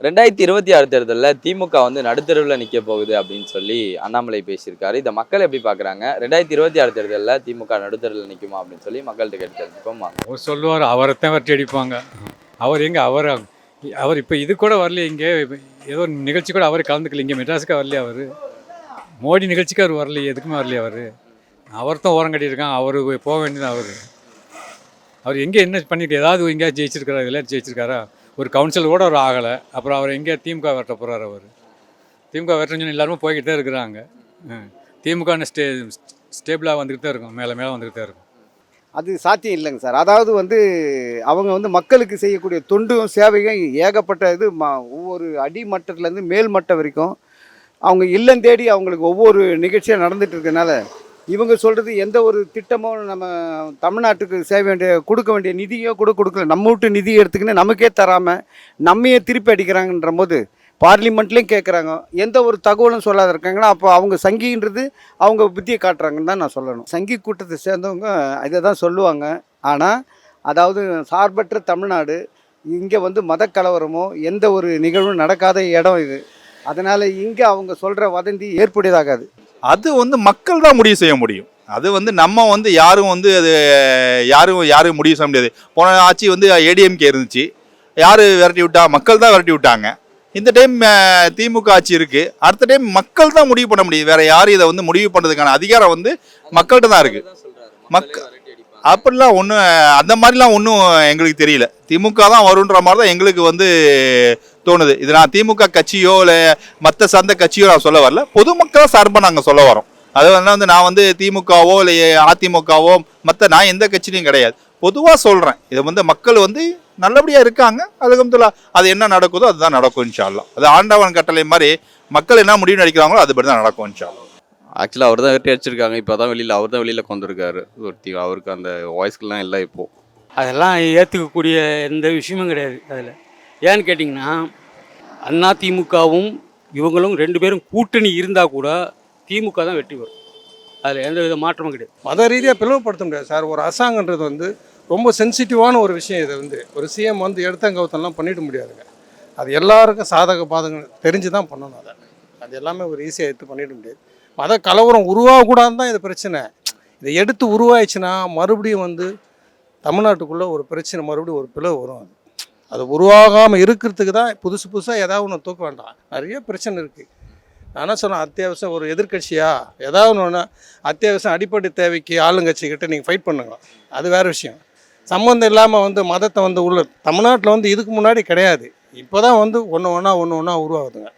ரெண்டாயிரத்தி இருபத்தி ஆறு தேர்தலில் திமுக வந்து நடுத்தருவில் நிற்க போகுது அப்படின்னு சொல்லி அண்ணாமலை பேசியிருக்காரு. இதை மக்கள் எப்படி பார்க்குறாங்க? ரெண்டாயிரத்தி இருபத்தி ஆறு தேர்தலில் திமுக நடுத்தருவில் நிற்குமா அப்படின்னு சொல்லி மக்கள்கிட்ட கேட்டு தெரிஞ்சுப்போம் அவர் சொல்லுவார். அவரைத்தான் வெற்றி அடிப்பாங்க. அவர் எங்கே? அவர் அவர் இப்போ இது கூட வரல இங்கே. ஏதோ ஒரு நிகழ்ச்சி கூட அவர் கலந்துக்கல. இங்கே மெட்ராஸுக்கு வரலையே அவர். மோடி நிகழ்ச்சிக்கு அவர் வரலையே. எதுக்குமே வரலையே அவர். அவர் தான் ஓரம் கட்டியிருக்கான். அவர் போக வேண்டியது அவர். அவர் எங்கே என்ன பண்ணிட்டு ஏதாவது எங்கேயாவது ஜெயிச்சிருக்காரா? விளையாட்டு ஜெயிச்சிருக்காரா? ஒரு கவுன்சில் கூட அவர் ஆகலை. அப்புறம் அவர் எங்கே திமுக வெட்ட போகிறார் அவர். திமுக வெட்டணும்னு சொல்லி எல்லாருமே போய்கிட்டு தான் இருக்கிறாங்க திமுக ஸ்டே ஸ்டேபிளாக வந்துக்கிட்டு தான் இருக்கும். மேலே மேலே வந்துக்கிட்டு தான் இருக்கும். அது சாத்தியம் இல்லைங்க சார். அதாவது வந்து அவங்க வந்து மக்களுக்கு செய்யக்கூடிய தொண்டும் சேவையும் ஏகப்பட்ட இது ம ஒவ்வொரு அடிமட்டத்துலேருந்து மேல் மட்டம் வரைக்கும் அவங்க இல்லம் தேடி அவங்களுக்கு ஒவ்வொரு நிகழ்ச்சியாக நடந்துகிட்டு இருக்கனால இவங்க சொல்கிறது எந்த ஒரு திட்டமோ நம்ம தமிழ்நாட்டுக்கு செய்ய வேண்டிய கொடுக்க வேண்டிய நிதியோ கூட கொடுக்கல. நம்ம வீட்டு நிதி எடுத்துக்கின்னு நமக்கே தராமல் நம்மையே திருப்பி அடிக்கிறாங்கன்ற போது பார்லிமெண்ட்லேயும் கேட்குறாங்க எந்த ஒரு தகவலும் சொல்லாத இருக்காங்கன்னா அப்போ அவங்க சங்கின்றது அவங்க புத்தியை காட்டுறாங்கன்னு தான் நான் சொல்லணும். சங்கி கூட்டத்தை சேர்ந்தவங்க இதை தான் சொல்லுவாங்க. ஆனால் அதாவது சார்பற்ற தமிழ்நாடு இங்கே வந்து மத கலவரமோ எந்த ஒரு நிகழ்வும் நடக்காத இடம் இது. அதனால் இங்கே அவங்க சொல்கிற வதந்தி ஏற்புடையதாகாது. அது வந்து மக்கள் தான் முடிவு செய்ய முடியும். அது வந்து நம்ம வந்து யாரும் வந்து அது யாரும் யாரும் முடிவு செய்ய முடியாது. போன ஆட்சி வந்து ஏடிஎம்கே இருந்துச்சு. யார் விரட்டி விட்டா? மக்கள் தான் விரட்டி விட்டாங்க. இந்த டைம் திமுக ஆட்சி இருக்குது அடுத்த டைம் மக்கள் தான் முடிவு பண்ண முடியும். வேறு யாரும் இதை வந்து முடிவு பண்ணுறதுக்கான அதிகாரம் வந்து மக்கள்கிட்ட தான் இருக்குது மக் அப்படிலாம் ஒன்றும் அந்த மாதிரிலாம் ஒன்றும் எங்களுக்கு தெரியல. திமுக தான் வருன்ற மாதிரி தான் எங்களுக்கு வந்து தோணுது. இது நான் திமுக கட்சியோ இல்லை மற்ற சார்ந்த கட்சியோ நான் சொல்ல வரல. பொதுமக்களை சார்பாக நாங்கள் சொல்ல வரோம். அது வந்து நான் வந்து திமுகவோ இல்லை அதிமுகவோ மற்ற நான் எந்த கட்சியிலையும் கிடையாது. பொதுவாக சொல்கிறேன் இது வந்து மக்கள் வந்து நல்லபடியாக இருக்காங்க. அதுக்கு அது என்ன நடக்குதோ அதுதான் நடக்கும் இன்ஷால்லாம் அது ஆண்டவன் கட்டளை மாதிரி மக்கள் என்ன முடிவு நடிக்கிறாங்களோ அதுபடி தான் நடக்கும் இன்ஷால்லாம் ஆக்சுவலாக அவர் தான் வெட்டி அடிச்சிருக்காங்க. இப்போ தான் வெளியில் அவர் தான் வெளியில் கொண்டிருக்காரு ஒருத்தி அவருக்கு அந்த வாய்ஸ்க்கெலாம் இல்லை இப்போது அதெல்லாம் ஏற்றுக்கக்கூடிய எந்த விஷயமும் கிடையாது அதில். ஏன்னு கேட்டிங்கன்னா அண்ணா திமுகவும் இவங்களும் ரெண்டு பேரும் கூட்டணி இருந்தால் கூட திமுக தான் வெற்றி பெறும். அதில் எந்த வித மாற்றமும் கிடையாது. மத ரீதியாக பிளவுபடுத்த முடியாது சார். ஒரு அரசாங்கன்றது வந்து ரொம்ப சென்சிட்டிவான ஒரு விஷயம் இது வந்து. ஒரு சிஎம் வந்து எடுத்தங்கவுத்தெல்லாம் பண்ணிட முடியாதுங்க. அது எல்லாருக்கும் சாதக பாதகம் தெரிஞ்சு தான் பண்ணணும் அதை. அது எல்லாமே ஒரு ஈஸியாக எடுத்து பண்ணிட முடியாது. மத கலவரம் உருவாகக்கூடாதுன்னு தான் இது பிரச்சனை. இதை எடுத்து உருவாயிடுச்சுன்னா மறுபடியும் வந்து தமிழ்நாட்டுக்குள்ளே ஒரு பிரச்சனை மறுபடியும் ஒரு பிளவு வரும் அது. அது உருவாகாமல் இருக்கிறதுக்கு தான் புதுசு புதுசாக ஏதாவது ஒன்று தூக்க வேண்டாம். நிறைய பிரச்சனை இருக்குது ஆனால் சொன்னேன்? அத்தியாவசியம் ஒரு எதிர்க்கட்சியா? ஏதாவது ஒன்று அத்தியாவசியம் அடிப்படை தேவைக்கு ஆளுங்கட்சிக்கிட்ட நீங்கள் ஃபைட் பண்ணுங்க. அது வேறு விஷயம். சம்மந்தம் இல்லாமல் வந்து மதத்தை வந்து உள்ள தமிழ்நாட்டில் வந்து இதுக்கு முன்னாடி கிடையாது. இப்போ தான் வந்து ஒன்று ஒன்றா ஒன்று ஒன்றா உருவாகுதுங்க.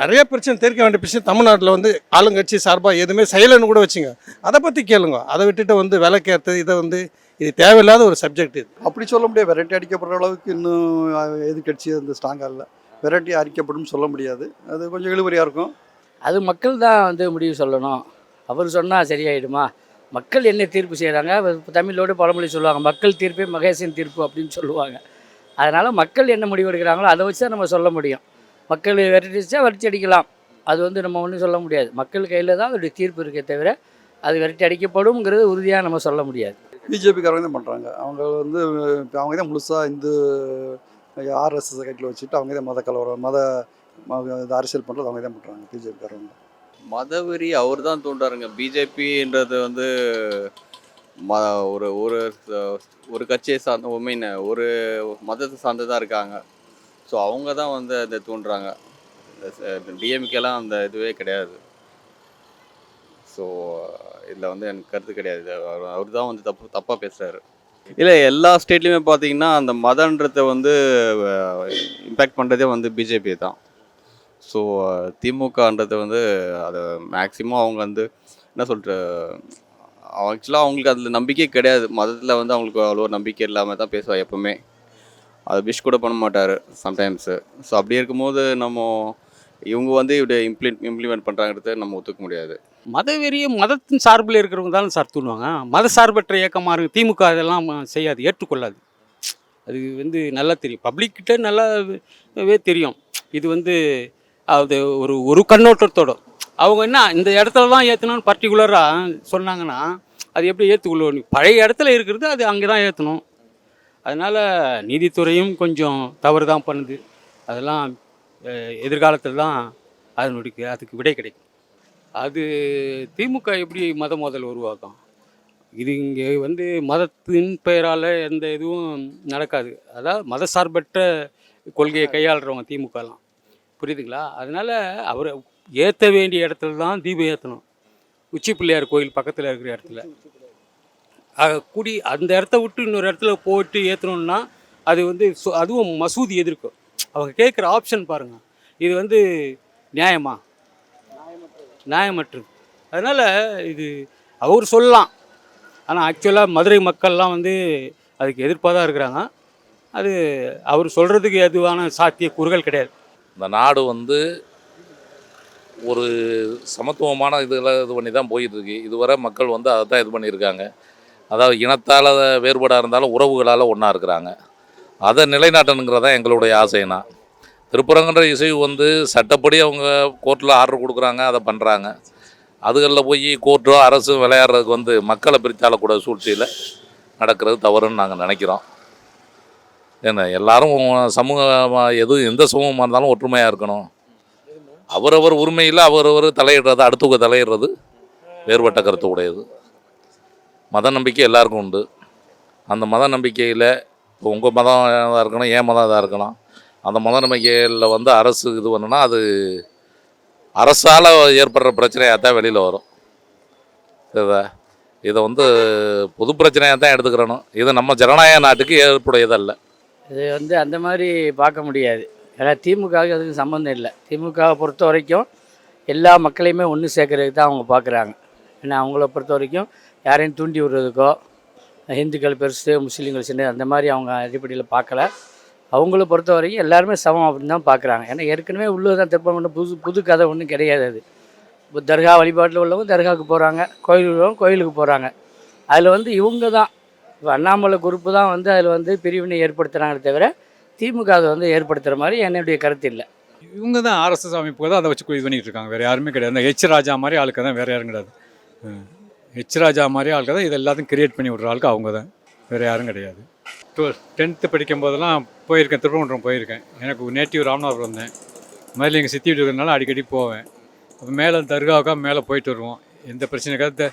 நிறைய பிரச்சனை தீர்க்க வேண்டிய பிரச்சனை தமிழ்நாட்டில் வந்து ஆளுங்கட்சி சார்பாக எதுவுமே செயலன்னு கூட வச்சுங்க. அதை பற்றி கேளுங்க. அதை விட்டுட்டு வந்து விலைக்கேற்றது இதை வந்து இது தேவையில்லாத ஒரு சப்ஜெக்ட் இது. அப்படி சொல்ல முடியாது. வெரைட்டி அடிக்கப்படுற அளவுக்கு இன்னும் எதிர்கட்சி அந்த ஸ்ட்ராங்காக இல்லை. வெரைட்டி அரிக்கப்படும் சொல்ல முடியாது. அது கொஞ்சம் இழுபறியாக இருக்கும். அது மக்கள் தான் வந்து முடிவு சொல்லணும். அவர் சொன்னால் சரியாயிடுமா? மக்கள் என்ன தீர்ப்பு செய்கிறாங்க தமிழோடு பழமொழி சொல்லுவாங்க. மக்கள் தீர்ப்பே மகேசன் தீர்ப்பு அப்படின்னு சொல்லுவாங்க. அதனால் மக்கள் என்ன முடிவு எடுக்கிறாங்களோ அதை வச்சு தான் நம்ம சொல்ல முடியும். மக்கள் விரட்டிச்சா விரட்டி அடிக்கலாம். அது வந்து நம்ம ஒன்றும் சொல்ல முடியாது. மக்கள் கையில் தான் அதோடைய தீர்ப்பு இருக்கே தவிர அது விரட்டி அடிக்கப்படும்ங்கிறது உறுதியாக நம்ம சொல்ல முடியாது. பிஜேபிக்காரங்க தான் பண்ணுறாங்க அவங்க வந்து இப்போ அவங்க தான் முழுசாக இந்து ஆர்எஸ்எஸ் கைட்டில் வச்சுட்டு அவங்க தான் மத கலவரம் மத இது அரசியல் பண்ணுறது அவங்க தான் பண்ணுறாங்க பிஜேபிக்காரங்க. மதவெறி அவர் தான் தூண்டுறாருங்க பிஜேபின்றது வந்து ம ஒரு ஒரு ஒரு கட்சியை சார்ந்த ஐ ஒரு மதத்தை சார்ந்து தான் இருக்காங்க. ஸோ அவங்க தான் வந்து அதை தூண்டுறாங்க. டிஎம்கேலாம் அந்த இதுவே கிடையாது. ஸோ இதில் வந்து எனக்கு கருத்து கிடையாது. அவர் தான் வந்து தப்பு தப்பாக பேசுகிறாரு இல்லை எல்லா ஸ்டேட்லேயுமே பார்த்தீங்கன்னா அந்த மதன்றதை வந்து இம்பேக்ட் பண்ணுறதே வந்து பிஜேபி தான். ஸோ திமுகன்றது வந்து அதை மேக்ஸிமம் அவங்க வந்து என்ன சொல்கிற ஆக்சுவலாக அவங்களுக்கு அதில் நம்பிக்கை கிடையாது. மதத்தில் வந்து அவங்களுக்கு அவ்வளோ நம்பிக்கை இல்லாமல் தான் பேசுவாங்க எப்போவுமே. அதை விஷ் கூட பண்ண மாட்டார் சம்டைம்ஸு ஸோ அப்படி இருக்கும்போது நம்ம இவங்க வந்து இப்படி இம்ப்ளிமெண்ட் இம்ப்ளிமெண்ட் பண்ணுறாங்கிறத நம்ம ஒத்துக்க முடியாது. மதவெறிய மதத்தின் சார்பில் இருக்கிறவங்க தானே சார் தூண்டுவாங்க மத சார்பற்ற இயக்கமாக இருக்கு திமுக இதெல்லாம் செய்யாது ஏற்றுக்கொள்ளாது. அது வந்து நல்லா தெரியும். பப்ளிக்கிட்ட நல்லாவே தெரியும். இது வந்து அது ஒரு ஒரு கண்ணோட்டத்தோட. அவங்க என்ன இந்த இடத்துல தான் ஏற்றணும்னு பர்டிகுலராக சொன்னாங்கன்னா அது எப்படி ஏற்றுக்கொள்ளணும் பழைய இடத்துல இருக்கிறது அது அங்கே தான் ஏற்றணும் அதனால் நீதித்துறையும் கொஞ்சம் தவறு தான் பண்ணுது. அதெல்லாம் எதிர்காலத்தில் தான் அதனுடைய அதுக்கு விடை கிடைக்கும். அது திமுக எப்படி மத மோதல் உருவாக்கும்? இது இங்கே வந்து மதத்தின் பெயரால் எந்த இதுவும் நடக்காது. அதாவது மத சார்பற்ற கொள்கையை கையாளுறவங்க திமுகலாம். புரியுதுங்களா? அதனால் அவரை ஏற்ற வேண்டிய இடத்துல தான் தீபம் ஏற்றணும் உச்சி பிள்ளையார் கோயில் பக்கத்தில் இருக்கிற இடத்துல. குடி அந்த இடத்த விட்டு இன்னொரு இடத்துல போட்டு ஏற்றணும்னா அது வந்து சு- அதுவும் மசூதி எதிர்க்கும். அவங்க கேட்குற ஆப்ஷன் பாருங்கள் இது வந்து நியாயமா? நியாயமற்றது. அதனால் இது அவர் சொல்லலாம். ஆனால் ஆக்சுவலாக மதுரை மக்கள்லாம் வந்து அதுக்கு எதிர்ப்பாக தான் இருக்கிறாங்க. அது அவர் சொல்கிறதுக்கு எதுவான சாத்திய கூறுகள் கிடையாது. இந்த நாடு வந்து ஒரு சமத்துவமான இதில் இது பண்ணி தான் போயிட்டுருக்கு. இதுவரை மக்கள் வந்து அதை தான் இது பண்ணியிருக்காங்க. அதாவது இனத்தால் வேறுபாடாக இருந்தாலும் உறவுகளால் ஒன்றா இருக்கிறாங்க. அதை நிலைநாட்டணுங்கிறதான் எங்களுடைய ஆசைனா. திருப்புறங்கன்ற இசை வந்து சட்டப்படி அவங்க கோர்ட்டில் ஆர்டர் கொடுக்குறாங்க அதை பண்ணுறாங்க அதுகளில் போய் கோர்ட்டோ அரசும் விளையாடுறதுக்கு வந்து மக்களை பிரித்தாளக்கூட சூழ்ச்சியில் நடக்கிறது தவறுன்னு நாங்கள் நினைக்கிறோம். ஏன்னா எல்லாரும் சமூக எது எந்த சமூகமாக இருந்தாலும் ஒற்றுமையாக இருக்கணும். அவரவர் உரிமையில் அவரவர் தலையிடுறது அடுத்தவங்க தலையிடுறது வேறுபட்ட கருத்து உடையது மத நம்பிக்கை எல்லாருக்கும் உண்டு. அந்த மத நம்பிக்கையில் இப்போ உங்கள் மதம் இதாக இருக்கணும் என் மதம் இதாக இருக்கலாம் அந்த மத நம்பிக்கையில் வந்து அரசு இது பண்ணுனா அது அரசால் ஏற்படுற பிரச்சனையாக தான் வெளியில் வரும். சரிதா? இதை வந்து பொது பிரச்சனையாக தான் எடுத்துக்கிறணும். இது நம்ம ஜனநாயக நாட்டுக்கு ஏற்புடையதல்ல. இது வந்து அந்த மாதிரி பார்க்க முடியாது. ஏன்னா திமுகவுக்கு அதுக்கு சம்மந்தம் இல்லை. திமுகவை பொறுத்த வரைக்கும் எல்லா மக்களையுமே ஒன்று சேர்க்கறதுக்கு தான் அவங்க பார்க்குறாங்க. ஏன்னா அவங்கள பொறுத்த வரைக்கும் யாரையும் தூண்டி விடுறதுக்கோ இந்துக்கள் பெருசு முஸ்லீம்கள் சின்ன அந்த மாதிரி அவங்க அடிப்படையில் பார்க்கல. அவங்கள பொறுத்த வரைக்கும் எல்லாருமே சமம் அப்படின்னு தான் பார்க்குறாங்க. ஏன்னா ஏற்கனவே உள்ளது தான் திருப்பம் புது புது கதை ஒன்றும் கிடையாது அது. இப்போ தர்கா வழிபாட்டில் உள்ளவங்க தர்காவுக்கு போகிறாங்க கோயில் உள்ளவங்க கோயிலுக்கு போகிறாங்க. அதில் வந்து இவங்க தான். இப்போ அண்ணாமலை குரூப்பு தான் வந்து அதில் வந்து பிரிவினை ஏற்படுத்துகிறாங்களே தவிர திமுக அதை வந்து ஏற்படுத்துகிற மாதிரி என்னுடைய கருத்து இல்லை. இவங்க தான் ஆர்எஸ்எஸ் அமைப்பு தான் அதை வச்சு இது பண்ணிகிட்டு இருக்காங்க. வேறு யாருமே கிடையாது. அந்த ஹெச் ராஜா மாதிரி ஆளுக்கு தான் வேறு யாரும் கிடையாது. ஹெச் ராஜா மாதிரி ஆளுக்கு தான் இது எல்லாத்தையும் கிரியேட் பண்ணி விட்ற ஆளுக்கு அவங்க தான். வேறு யாரும் கிடையாது. டுவெல் டென்த்து படிக்கும் போதெல்லாம் போயிருக்கேன் திருப்பரங்குன்றம் போயிருக்கேன். எனக்கு நேட்டிவ் ராமநாதபுரம் இருந்தேன். மாதிரி எங்கள் சித்தி வீடு இருக்கிறதுனால அடிக்கடி போவேன். அப்போ மேலே தர்காவுக்காக மேலே போயிட்டு வருவோம். எந்த பிரச்சனைக்காக த-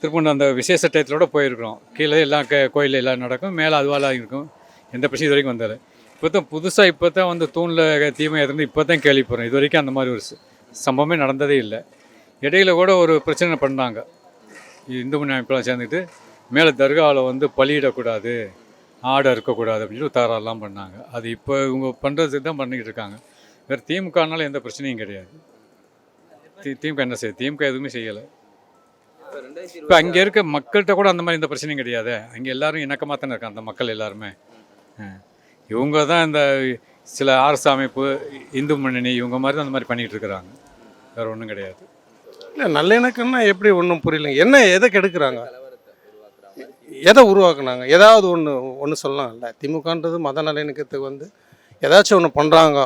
திருப்பூர் அந்த விசேஷ டயத்திலோட போயிருக்கிறோம். கீழே எல்லாம் க கோயில் எல்லாம் நடக்கும். மேலே அதுவாலாம் இருக்கும். எந்த பிரச்சனை இது வரைக்கும் வந்தால இப்போ தான் புதுசாக இப்போ தான் வந்து தூணில் தீமை இருந்து இப்போ தான் கேள்விப்படுறோம் இது வரைக்கும் அந்த மாதிரி ஒரு சம்பவமே நடந்ததே இல்லை. இடையில கூட ஒரு பிரச்சனை பண்ணாங்க. இந்து முன்னணி அமைப்பெல்லாம் சேர்ந்துக்கிட்டு மேலே தர்காவில் வந்து பலியிடக்கூடாது. ஆடை இருக்கக்கூடாது அப்படின்னு ஒரு தகராறுலாம் பண்ணாங்க. அது இப்போ இவங்க பண்ணுறதுக்கு தான் பண்ணிக்கிட்டு இருக்காங்க. வேறு திமுகனால எந்த பிரச்சனையும் கிடையாது. தி திமுக என்ன செய்யுது திமுக எதுவுமே செய்யலை. இப்போ அங்கே இருக்க மக்கள்கிட்ட கூட அந்த மாதிரி எந்த பிரச்சனையும் கிடையாது. அங்கே எல்லாரும் இணக்கமாக தானே இருக்காங்க அந்த மக்கள் எல்லாருமே. இவங்க தான் இந்த சில அரசு அமைப்பு இந்து முன்னணி இவங்க மாதிரி தான் அந்த மாதிரி பண்ணிகிட்டு இருக்கிறாங்க. வேறு ஒன்றும் கிடையாது. இல்லை நல்லிணக்கம்னா எப்படி ஒன்றும் புரியல என்ன எதை கெடுக்கிறாங்க? எதை உருவாக்குனாங்க? ஏதாவது ஒன்று ஒன்று சொல்லலாம் இல்லை திமுகன்றது மத நல்லிணக்கத்துக்கு வந்து ஏதாச்சும் ஒன்று பண்ணுறாங்க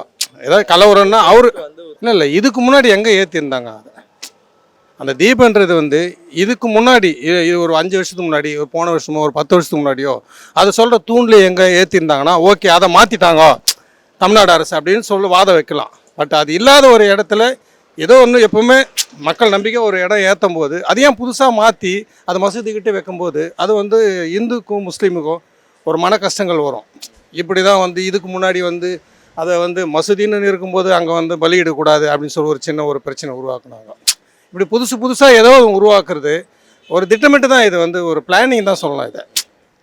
ஏதாவது கலவரம்னா அவர் இல்லை இல்லை. இதுக்கு முன்னாடி எங்கே ஏற்றிருந்தாங்க அதை? அந்த தீபன்றது வந்து இதுக்கு முன்னாடி இது ஒரு அஞ்சு வருஷத்துக்கு முன்னாடி ஒரு போன வருஷமோ ஒரு பத்து வருஷத்துக்கு முன்னாடியோ அதை சொல்கிற தூண்ல எங்கே ஏற்றிருந்தாங்கன்னா ஓகே அதை மாற்றிட்டாங்க தமிழ்நாடு அரசு அப்படின்னு சொல்லி வாதம் வைக்கலாம். பட் அது இல்லாத ஒரு இடத்துல ஏதோ ஒன்று எப்போவுமே மக்கள் நம்பிக்கை ஒரு இடம் ஏற்றும் போது அது ஏன் புதுசாக மாற்றி அது மசூதிக்கிட்டே வைக்கும்போது அது வந்து இந்துக்கும் முஸ்லீமுக்கும் ஒரு மன கஷ்டங்கள் வரும். இப்படி தான் வந்து இதுக்கு முன்னாடி வந்து அதை வந்து மசூதின்னு இருக்கும்போது அங்கே வந்து பலியிடக்கூடாது அப்படின்னு சொல்லி ஒரு சின்ன ஒரு பிரச்சனை உருவாக்குனாங்க. இப்படி புதுசு புதுசாக ஏதோ உருவாக்குறது ஒரு திட்டமிட்டு தான் இது வந்து ஒரு பிளானிங் தான் சொல்லலாம் இதை.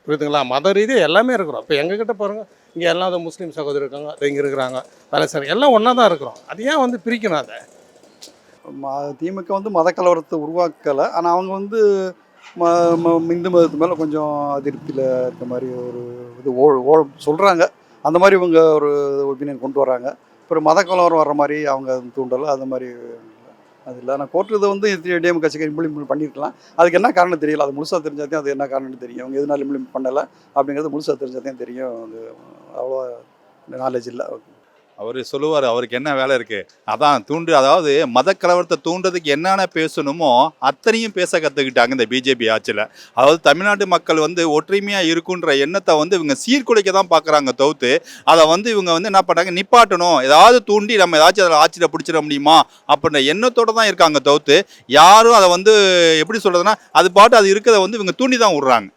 புரியுதுங்களா? மத ரீதியாக எல்லாமே இருக்கிறோம். இப்போ எங்ககிட்ட பாருங்கள் இங்கே எல்லாம் முஸ்லீம் சகோதரர் இருக்காங்க இங்கே இருக்கிறாங்க வேலை செய்கிறாங்க எல்லாம் ஒன்றா தான் இருக்கிறோம். அது ஏன் வந்து பிரிக்கணும் அதை? திமுக வந்து மத கலவரத்தை உருவாக்கலை. ஆனால் அவங்க வந்து ம ம- இந்து மதத்து மேலே கொஞ்சம் அதிருப்தியில் இருக்க மாதிரி ஒரு இது ஓ ஓ சொல்கிறாங்க அந்த மாதிரி இவங்க ஒரு ஒப்பீனியன் கொண்டு வராங்க. அப்புறம் மத கலவரம் வர்ற மாதிரி அவங்க தூண்டலை அந்த மாதிரி அது இல்லை. ஆனால் கோர்ட்டு இதை வந்து டிஎம் கட்சிக்கு இம்ப்ளிமெண்ட் பண்ணியிருக்கலாம் அதுக்கு என்ன காரணம் தெரியல. அது முழுசாக தெரிஞ்சாதான் அது என்ன காரணம்னு தெரியும். அவங்க எதனால இம்ப்ளிமெண்ட் பண்ணலை அப்படிங்கிறது முழுசாக தெரிஞ்சாதான் தெரியும். அது அவ்வளோ நாலேஜ் இல்லை. அவர் சொல்லுவார் அவருக்கு என்ன வேலை இருக்கு? அதான் தூண்டு அதாவது மத கலவரத்தை தூண்டுறதுக்கு என்னென்ன பேசணுமோ அத்தனையும் பேச கற்றுக்கிட்டாங்க இந்த பிஜேபி ஆட்சியில். அதாவது தமிழ்நாட்டு மக்கள் வந்து ஒற்றுமையாக இருக்குன்ற எண்ணத்தை வந்து இவங்க சீர்குலைக்க தான் பார்க்குறாங்க தவிர்த்து அதை வந்து இவங்க வந்து என்ன பண்ணுறாங்க நிப்பாட்டணும். ஏதாவது தூண்டி நம்ம ஏதாச்சும் அதில் ஆட்சியில் பிடிச்சிட முடியுமா? அப்படின்ற எண்ணத்தோடு தான் இருக்காங்க தவிர்த்து யாரும் அதை வந்து எப்படி சொல்கிறதுனா அது பாட்டு அது இருக்கிறத வந்து இவங்க தூண்டி தான் விட்றாங்க.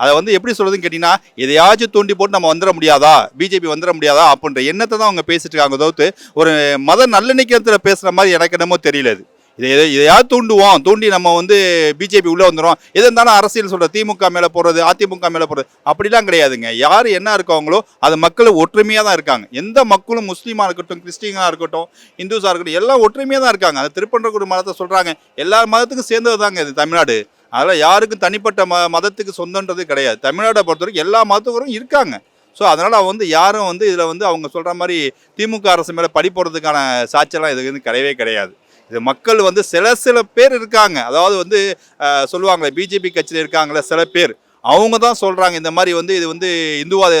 அதை வந்து எப்படி சொல்கிறதுன்னு கேட்டிங்கன்னா எதையாச்சும் தூண்டி போட்டு நம்ம வந்துட முடியாதா? பிஜேபி வந்துட முடியாதா? அப்படின்ற எண்ணத்தை தான் அவங்க பேசிட்டு இருக்காங்க. தவிர்த்து ஒரு மத நல்லிணக்கத்தில் பேசுகிற மாதிரி எனக்கு என்னமோ தெரியல இது இதை எதை எதையாவது தூண்டுவோம். தூண்டி நம்ம வந்து பிஜேபி உள்ளே வந்துடும் எது இருந்தாலும் அரசியல் சொல்கிற திமுக மேலே போகிறது அதிமுக மேலே போகிறது அப்படிலாம் கிடையாதுங்க. யார் என்ன இருக்காங்களோ அது மக்கள் ஒற்றுமையாக தான் இருக்காங்க. எந்த மக்களும் முஸ்லீமாக இருக்கட்டும் கிறிஸ்டியனாக இருக்கட்டும் இந்துஸாக இருக்கட்டும் எல்லாம் ஒற்றுமையாக தான் இருக்காங்க. அது திருப்பன்றக்குடி மதத்தை சொல்கிறாங்க எல்லா மதத்துக்கும் சேர்ந்தது தாங்க இது தமிழ்நாடு. அதெல்லாம் யாருக்கும் தனிப்பட்ட ம மதத்துக்கு சொந்தன்றது கிடையாது. தமிழ்நாட்டை பொறுத்த வரைக்கும் எல்லா மதத்துக்கும் இருக்காங்க. ஸோ அதனால் வந்து யாரும் வந்து இதில் வந்து அவங்க சொல்கிற மாதிரி திமுக அரசு மேலே படி போடுறதுக்கான சாட்சியெல்லாம் இது வந்து கிடையவே கிடையாது. இது மக்கள் வந்து சில சில பேர் இருக்காங்க. அதாவது வந்து சொல்லுவாங்களே பிஜேபி கட்சியில் இருக்காங்களே சில பேர். அவங்க தான் சொல்கிறாங்க இந்த மாதிரி வந்து இது வந்து இந்துவாத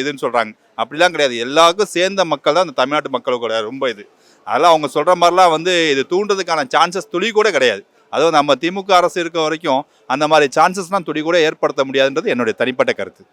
இதுன்னு சொல்கிறாங்க அப்படிலாம் கிடையாது. எல்லாருக்கும் சேர்ந்த மக்கள் தான் இந்த தமிழ்நாட்டு மக்களுக்கு ரொம்ப இது. அதெல்லாம் அவங்க சொல்கிற மாதிரிலாம் வந்து இது தூண்டுறதுக்கான சான்சஸ் துளி கூட கிடையாது. அதுவும் நம்ம திமுக அரசு இருக்க வரைக்கும் அந்த மாதிரி சான்சஸ்லாம் துடி கூட ஏற்படுத்த முடியாதுன்றது என்னுடைய தனிப்பட்ட கருத்து.